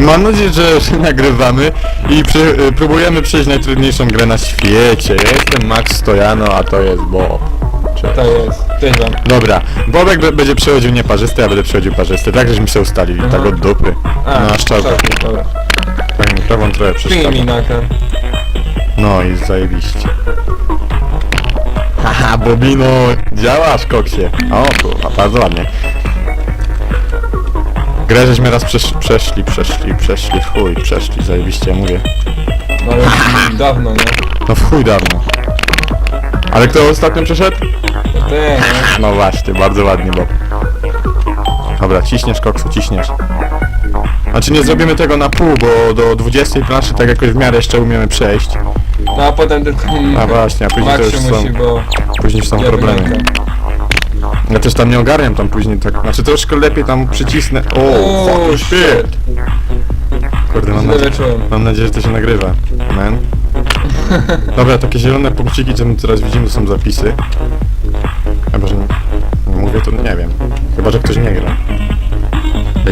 Mam nadzieję, że, nagrywamy i przy, y, próbujemy przejść najtrudniejszą grę na świecie. Ja jestem Max Stojano, a to jest Bob. Cześć. To jest. Wam. Dobra, Bobek be- będzie przechodził nieparzysty, ja będę przechodził parzysty. Tak żeśmy się ustalili, tak od dupy. Na szczałkę. tak, dobra. Tak mi prawą trochę mi przeszkadza. na. No i zajebiście. Haha, Bobino, działasz koksie. O kurwa, bardzo ładnie. Grę żeśmy raz przesz przeszli, przeszli, przeszli, w chuj, przeszli, zajebiście mówię. No ale dawno, nie? No w chuj dawno. Ale kto ostatnio przeszedł? Ty, nie? No właśnie, bardzo ładnie, Bob. Dobra, ciśniesz koksu, ciśniesz. Znaczy nie zrobimy tego na pół, bo do 20 planszy tak jakoś w miarę jeszcze umiemy przejść. No a potem tylko... A właśnie, a później to już Maksiu są, musi, bo... później są ja problemy. Ja też tam nie ogarniam tam później tak, znaczy troszkę lepiej tam przycisnę. O, O, fucking shit! Kurde, mam, nadzie- mam nadzieję, że to się nagrywa. Man. Dobra, takie zielone punkciki, co my teraz widzimy, to są zapisy. Chyba, że nie, nie mówię, to nie wiem. Chyba, że ktoś nie gra.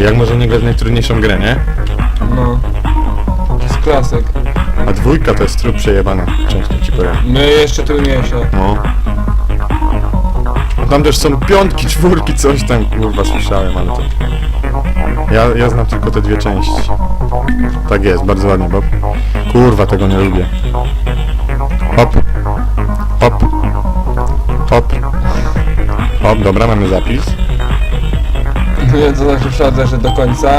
Jak może nie grać w najtrudniejszą grę, nie? No. To jest klasyk. A dwójka to jest trup przejebana, często ci powiem. My jeszcze trudniejsze. No. Tam też są piątki, czwórki, coś tam, kurwa, słyszałem, ale to... Ja, ja znam tylko te dwie części. Tak jest, bardzo ładnie, Bob. Kurwa, tego nie lubię. Hop. Hop. Hop. Hop, dobra, mamy zapis. Ja to zawsze przechodzę, że do końca,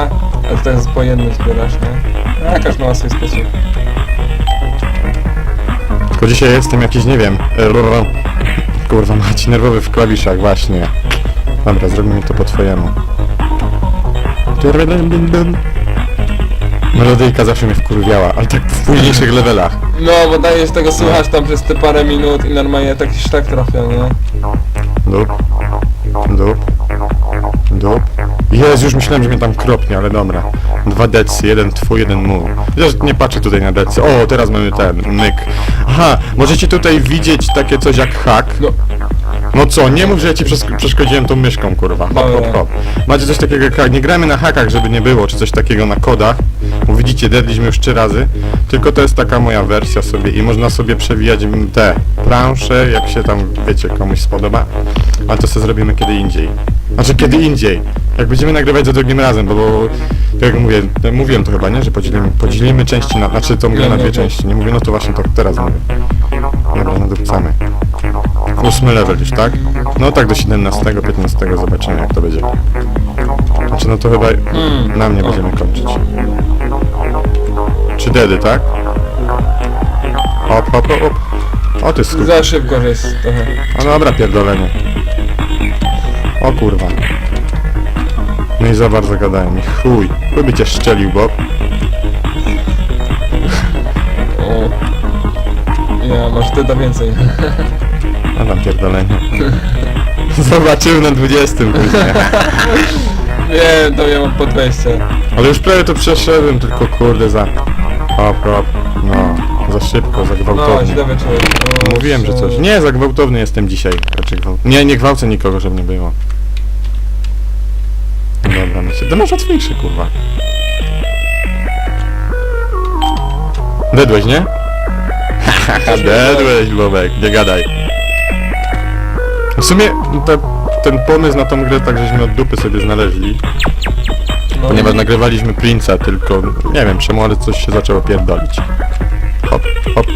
a ty tak po jednym zbierasz, nie? A każdy ma swój sposób. Tylko dzisiaj jestem jakiś, nie wiem... e, rrr, Kurwa, macie nerwowy w klawiszach, właśnie. Dobra, zrobimy to po twojemu. Melodyjka zawsze mnie wkurwiała, ale tak w późniejszych levelach. No, bo dajesz tego słuchać tam przez te parę minut i normalnie tak szlak trafia, nie? Dup. Dup. Dup. Jezu, już myślałem, że mnie tam kropnie, ale dobra. Dwa decy, jeden twój, jeden mój. Chociaż nie patrzę tutaj na decy. O, teraz mamy ten, myk. Aha, możecie tutaj widzieć takie coś jak hack. No, No co, nie mów, że ja ci przes- przeszkodziłem tą myszką, kurwa. Hop, hop, hop. Macie coś takiego jak. Nie gramy na hakach, żeby nie było, czy coś takiego na kodach. Bo widzicie, dedliśmy już trzy razy. Tylko to jest taka moja wersja sobie i można sobie przewijać m, te plansze, jak się tam, wiecie, komuś spodoba. A to sobie zrobimy kiedy indziej. Znaczy kiedy indziej. Jak będziemy nagrywać za drugim razem, bo, bo tak jak mówię, mówiłem to chyba, nie? Że podzielimy, podzielimy części na, znaczy tą grę na dwie części. Nie mówię, no to właśnie to teraz mówię. Dobra, nadupcamy. Ósmy level już, tak? No tak do 17, 15 zobaczymy jak to będzie. Znaczy no to chyba na mnie będziemy kończyć. Czy dedy, tak? Hop, hop, hop, hop. O ty skurwa. za szybko, że jest trochę. No dobra, pierdolenie. O kurwa. No i za bardzo gadałem i chuj. Chuj by cię szczelił, Bob. O. Ja, masz ty da więcej. A tam pierdolenie. Zobaczymy na 20 później. Wiem, to ja mam po 20. Ale już prawie to przeszedłem, tylko kurde za... Hop, hop. No, za szybko, za No, gwałtownie. źle wyczułem. O, Mówiłem, że coś. Nie, za gwałtowny jestem dzisiaj. Raczej gwałt... Nie, nie gwałcę nikogo, żeby nie było. Dobra, no się... To masz łatwiejszy, kurwa. Dedłeś, nie? Haha, dedłeś, Bobek, nie gadaj. W sumie te, ten pomysł na tą grę tak żeśmy od dupy sobie znaleźli, No. ponieważ nagrywaliśmy Prince'a, tylko nie wiem czemu, ale coś się zaczęło pierdolić. Hop, hop.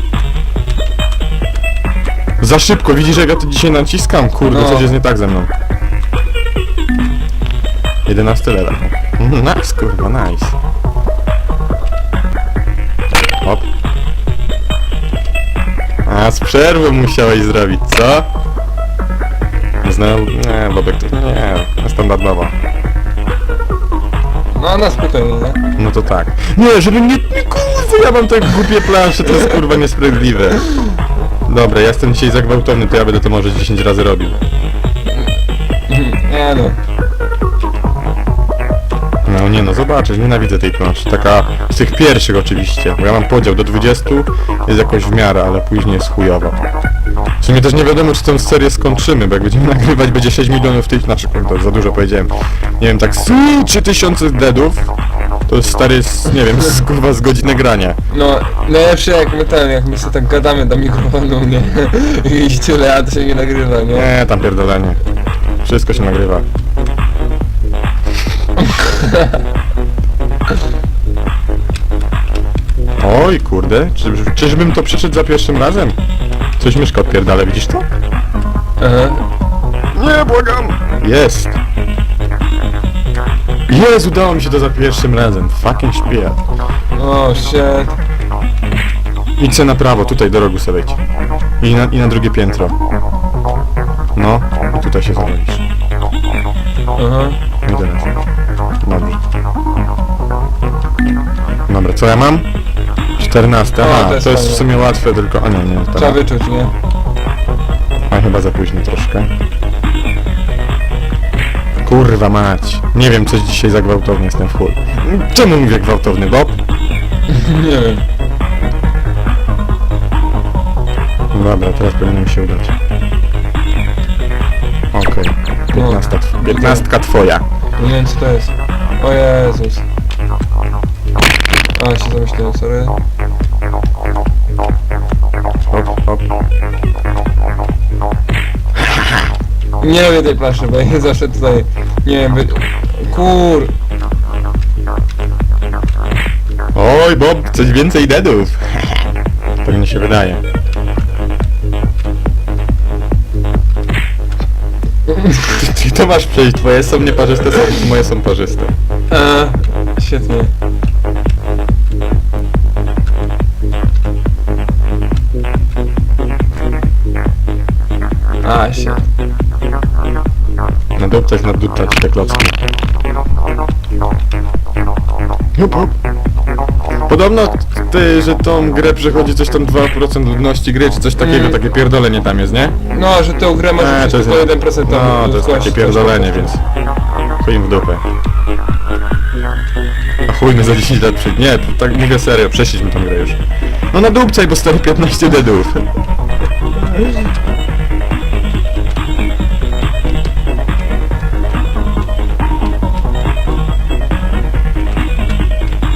Za szybko, widzisz jak ja to dzisiaj naciskam? Kurde, No. coś jest nie tak ze mną. 11 level. Mhm, Nice, kurwa, nice. Hop. A, z przerwy musiałeś zrobić, co? Znowu, nie, Bobek, to nie, standardowo. No, na spokojnie, nie? No to tak. Nie, żeby nie, nie kurwa, ja mam tak głupie plansze, to jest kurwa niesprawiedliwe. Dobra, ja jestem dzisiaj za gwałtowny, to ja będę to może 10 razy robił. Nie no. Zobaczysz, nienawidzę tej planszy. Taka z tych pierwszych oczywiście, bo ja mam podział do 20, jest jakoś w miarę, ale później jest chujowo. W sumie też nie wiadomo, czy tę serię skończymy, bo jak będziemy nagrywać, będzie 6 milionów tych, znaczy, kurde, za dużo powiedziałem. Nie wiem, tak z 3000 deadów, To jest stary, z, nie wiem, z, kurwa z godziny grania. No, najlepsze jak my ten, jak my sobie tak gadamy do mikrofonu, nie? I tyle, a to się nie nagrywa, nie? Nie, tam pierdolenie. Wszystko się nagrywa. Oj, kurde, czy, czyżbym to przeszedł za pierwszym razem? Coś myszka odpierdala, widzisz to? Aha. Nie, błagam! Jest! Jest, udało mi się to za pierwszym razem. Fucking śpię. O, shit. Idź se na prawo, tutaj do rogu sobie wejdź. I na, I na drugie piętro. No, i tutaj się zawalisz. Aha. I teraz. Dobrze. Dobra, co ja mam? 14. O, Aha, to jest to jest w sumie łatwe, tylko... A nie, nie. Trzeba wyczuć, nie? A chyba za późno troszkę. Kurwa mać. Nie wiem, coś dzisiaj za gwałtowny jestem w chuj. Czemu mówię gwałtowny, Bob? nie wiem. Dobra, teraz powinno mi się udać. Okej. Piętnastka, tw- piętnastka twoja. Nie wiem co to jest. O Jezus. A, się zamyśliłem, sorry. Hop, hop. Nie lubię tej plaszy, bo ja zawsze tutaj, nie wiem, by... Kur... Oj, Bob, coś więcej deadów. Tak mi się wydaje. Ty, ty to masz przejść, twoje są nieparzyste, są, moje są parzyste. A, świetnie. A, się. Naduptać, naduptać te klocki. Podobno ty, że tą grę przechodzi coś tam 2% ludności gry, czy coś takiego, Mm. takie pierdolenie tam jest, nie? No, że tę grę może E, być tylko 1% No, to jest takie pierdolenie, więc... Chuj im w dupę. A chuj my za 10 lat przy... Nie, to tak mówię serio, przeszliśmy tą grę już. No nadupcaj, bo stary 15 deadów.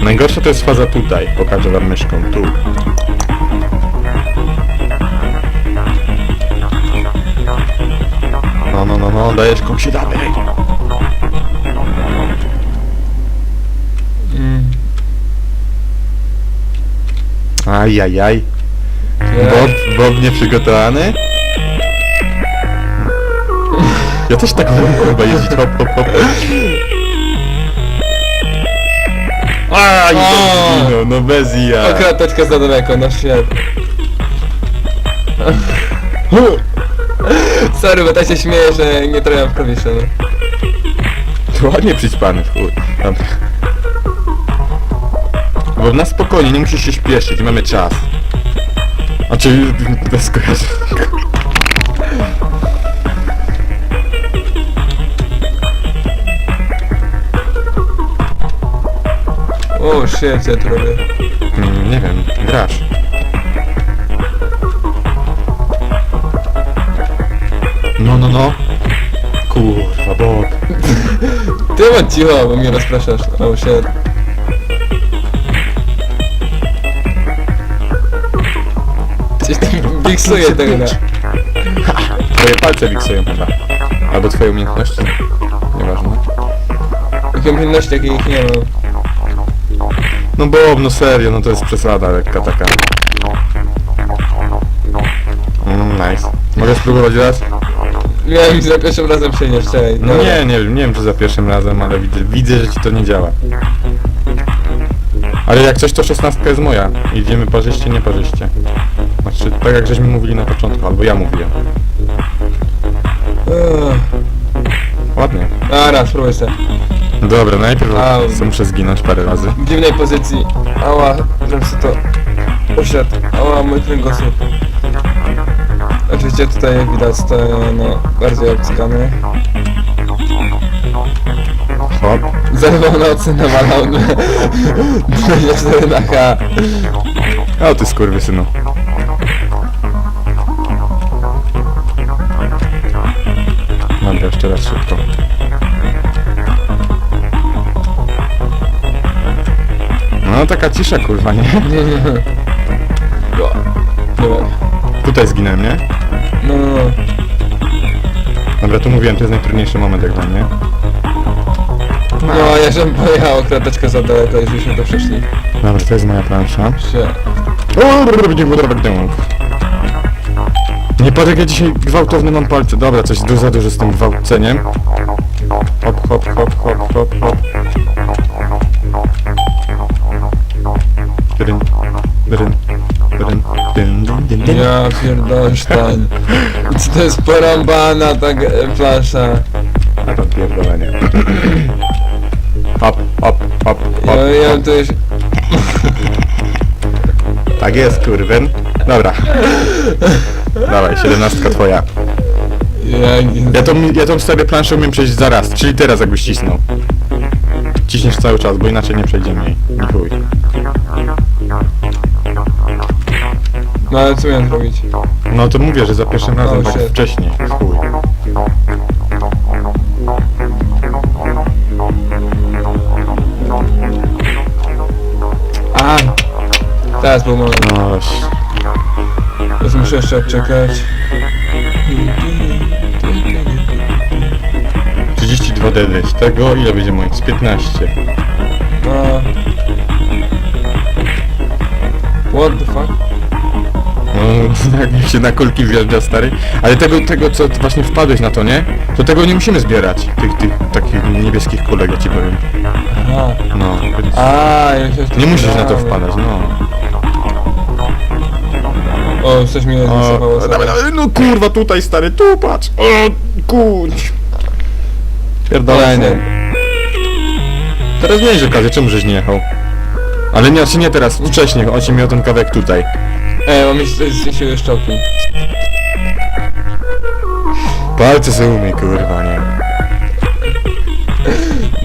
Najgorsza to jest faza tutaj, pokażę wam myszką, tu. No, no, no, no, dajesz dalej. Mm. Ajajaj. Bob, Bob nieprzygotowany? Ja też tak mogę chyba jeździć, hop, hop, hop. Aj, O! no, no bez ja. O, krateczka za daleko, no świat. Sorry, bo tak się śmieję, że nie trafiam w klawisze, no. To ładnie przyćpany chuj. Dobra. Bo na spokojnie, nie musisz się śpieszyć, mamy czas. A czy bez skojarzeń? O, shit, co ja tu robię? Mm, nie wiem, grasz. No, no, no. Kurwa, Bob. Ty bądź cicho, bo mnie rozpraszasz. O, shit. Coś tam biksuję tego na... Twoje palce wiksują chyba. Albo twoje umiejętności. Nieważne. Jakie umiejętności, jakich ich nie mam. No Bob, no serio, no to jest przesada lekka taka. Mm, nice. Mogę spróbować raz? Miałem za pierwszym razem przejdziesz, czekaj. No dobra. nie, nie wiem, nie wiem czy za pierwszym razem, ale widzę, widzę, że ci to nie działa. Ale jak coś to szesnastka jest moja. Idziemy parzyście, nie parzyście. Znaczy, tak jak żeśmy mówili na początku, albo ja mówiłem. Ładnie. Dobra, spróbuj Dobra, najpierw Au. muszę zginąć parę razy. W dziwnej pozycji. Ała, żebym sobie to... Poszedł. Ała, mój kręgosłup. Oczywiście tutaj jak widać to no, bardziej obckany. Hop. Zerwał nocy nawalał 24 na H. O ty skurwysynu. Dobra, jeszcze raz szybko. No taka cisza kurwa, nie? Nie, nie. No. Dobra. Tutaj zginąłem, nie? No, no, no. Dobra, tu mówiłem, to jest najtrudniejszy moment jak dla mnie. No, ja żebym pojechał krateczkę za daleko, już byśmy to przeszli. Dobra, to jest moja plansza. Się. Nie patrz jak ja dzisiaj gwałtowny mam palce. Dobra, coś du za dużo z tym gwałceniem. Hop, hop, hop, hop, hop, hop. Dyn, dyn, dyn. Ja pierdolę sztań. Co to jest porąbana ta g-? A to pierdolenie. Hop, hop, hop, hop, Ja, ja hop. to już... Tak jest, kurwen. Dobra. Dawaj, siedemnastka twoja. Ja, Ja tą, ja tą sobie planszę umiem przejść zaraz, czyli teraz jakbyś cisnął. Ciśniesz cały czas, bo inaczej nie przejdziemy jej. Nie chuj. No ale co miałem zrobić? No to mówię, że za pierwszym razem Oh, tak shit. wcześniej. Chuj. A! Teraz był moment. No, ś- Teraz muszę jeszcze odczekać. 32 dedy. Z tego ile będzie moich? Z 15. No. What the fuck? Jak się na kulki wjeżdża stary. Ale tego, tego co właśnie wpadłeś na to, nie? To tego nie musimy zbierać. Tych, tych takich niebieskich kulek, ja ci powiem. Aha. No, więc A, ja się nie musisz na to wpadać, no. O, coś mi O, odrysowało dawaj, dawaj, no kurwa tutaj stary, tu patrz! O, kurcz! Pierdolenie. Teraz miałeś okazję, czemu żeś nie jechał? Ale nie, znaczy nie teraz, wcześniej, on się miał ten kawałek tutaj. Ej, mi się zniesiły szczoki. Palce se umie, kurwa, nie.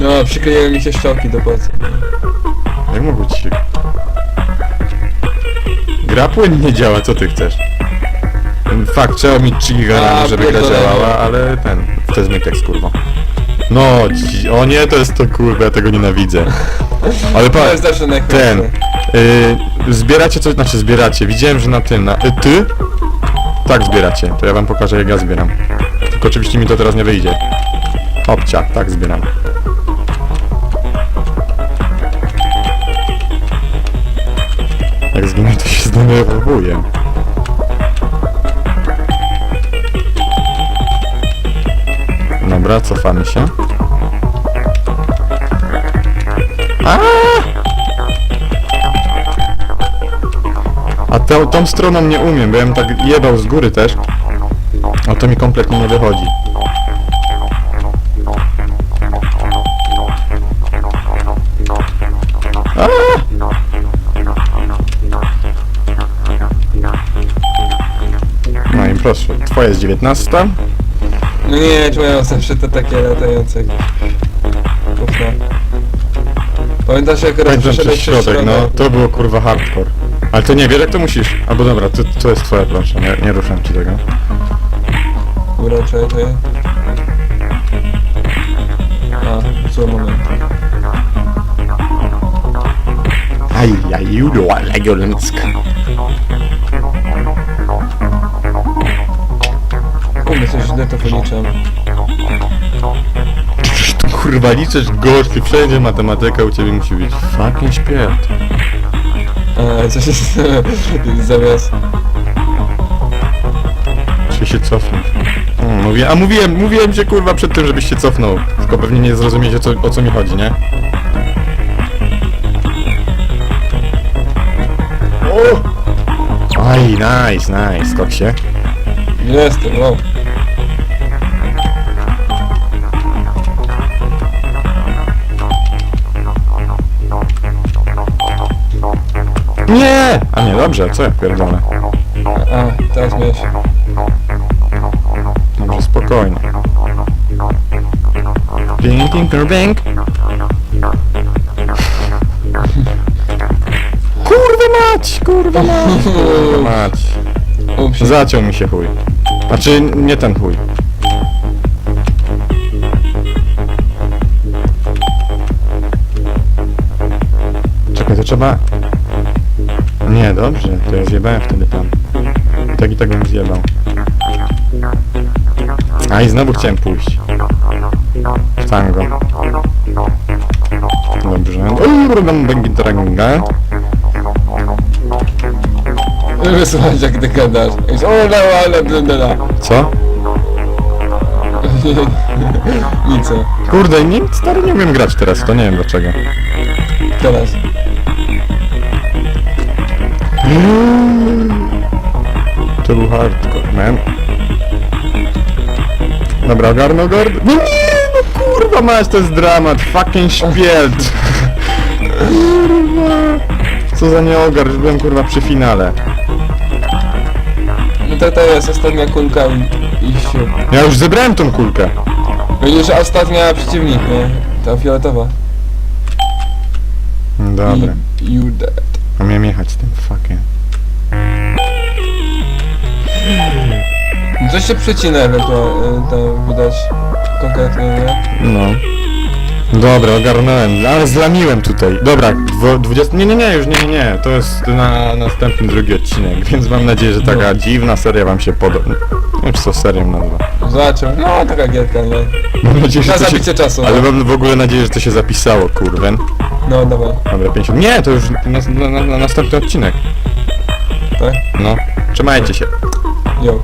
No, przykleiły mi się szczoki do płacy. Jak mogło ci się... Gra płynnie działa, co ty chcesz? Fakt, trzeba mieć 3 giga A, żeby gra działała, ale ten, to jest mytek, kurwa. No, o nie, to jest to kurwa, ja tego nienawidzę. Ale To patrz, jest zawsze najchętniej. ten, y, zbieracie coś, znaczy zbieracie, widziałem, że na tym, na, y, ty? Tak zbieracie, to ja wam pokażę jak ja zbieram. Tylko oczywiście mi to teraz nie wyjdzie. Hopcia, tak zbieram. Jak zginę, to się zdenerwuję. Dobra, cofamy się. A tą, tą stroną nie umiem, bo ja bym tak jebał z góry też. A to mi kompletnie nie wychodzi. A! No i proszę, twoja jest 19. No nie, mam zawsze te takie latające gówno. Pamiętasz jak raz Pędzę przez przeszedłeś środek, no to było kurwa hardcore. Ale to nie wiesz jak to musisz. Albo dobra, to, to jest twoja plansza, nie, nie ruszam ci tego. Dobra, czekaj. A, zły moment. Aj, aj, judo, ale. Coś źle to. Przecież tu kurwa liczysz gorzki, wszędzie matematyka u ciebie musi być. Fucking śpiewt. A, coś jest zamiast... Czy się cofnąć? Mm, mówię, a mówiłem, mówiłem cię kurwa przed tym, żebyś się cofnął. Tylko pewnie nie zrozumiecie o co, o co mi chodzi, nie? O! Aj, nice, nice, koksie. Jestem, wow. Nie! A nie, dobrze, co ja pierdolę? A, teraz miałeś. Dobrze, spokojnie. Ding, ding, ding, ding. Kurwa mać, kurwa mać, kurwa mać. Ups, Zaciął mi się chuj. Znaczy, nie ten chuj. Czekaj, to trzeba... Nie, dobrze, to ja zjebałem wtedy tam. Tak i tak bym zjebał. A i znowu chciałem pójść. W tango. Dobrze. Będzie Wysłuchać jak ty gadasz. Jest, O, no, ale blendera. Co? Nic? Kurde, nie, stary nie umiem grać teraz, to nie wiem dlaczego. Teraz. To był hardcore, man. Dobra, ogarnę, ogarnę. No nie, no kurwa masz, to jest dramat, fucking kurwa. Co za nieogar, już byłem kurwa przy finale. No to, to jest ostatnia kulka i, i siu. Ja już zebrałem tą kulkę. Będziesz ostatnia przeciwnik, nie? Ta fioletowa. Dobra, I, you dead. a miałem jechać z tym fucking. Coś się przycina ewentualnie, tam widać konkretnie, nie? No. Dobra, ogarnąłem, ale zlamiłem tutaj. Dobra, dwo- 20... Nie, nie, nie, już nie, nie, nie. To jest na następny drugi odcinek, więc mam nadzieję, że taka No. dziwna seria wam się podoba. Nie wiem, czy to serią nazwa. Zobaczymy. No, taka gierka, nie? Mam nadzieję, że Na to się... zabicie czasu, Ale no. mam w ogóle nadzieję, że to się zapisało, kurwen. No, dawaj. Dobra, 50. Nie, to już na, na, na, na następny odcinek. Tak? No. Trzymajcie się. Jo.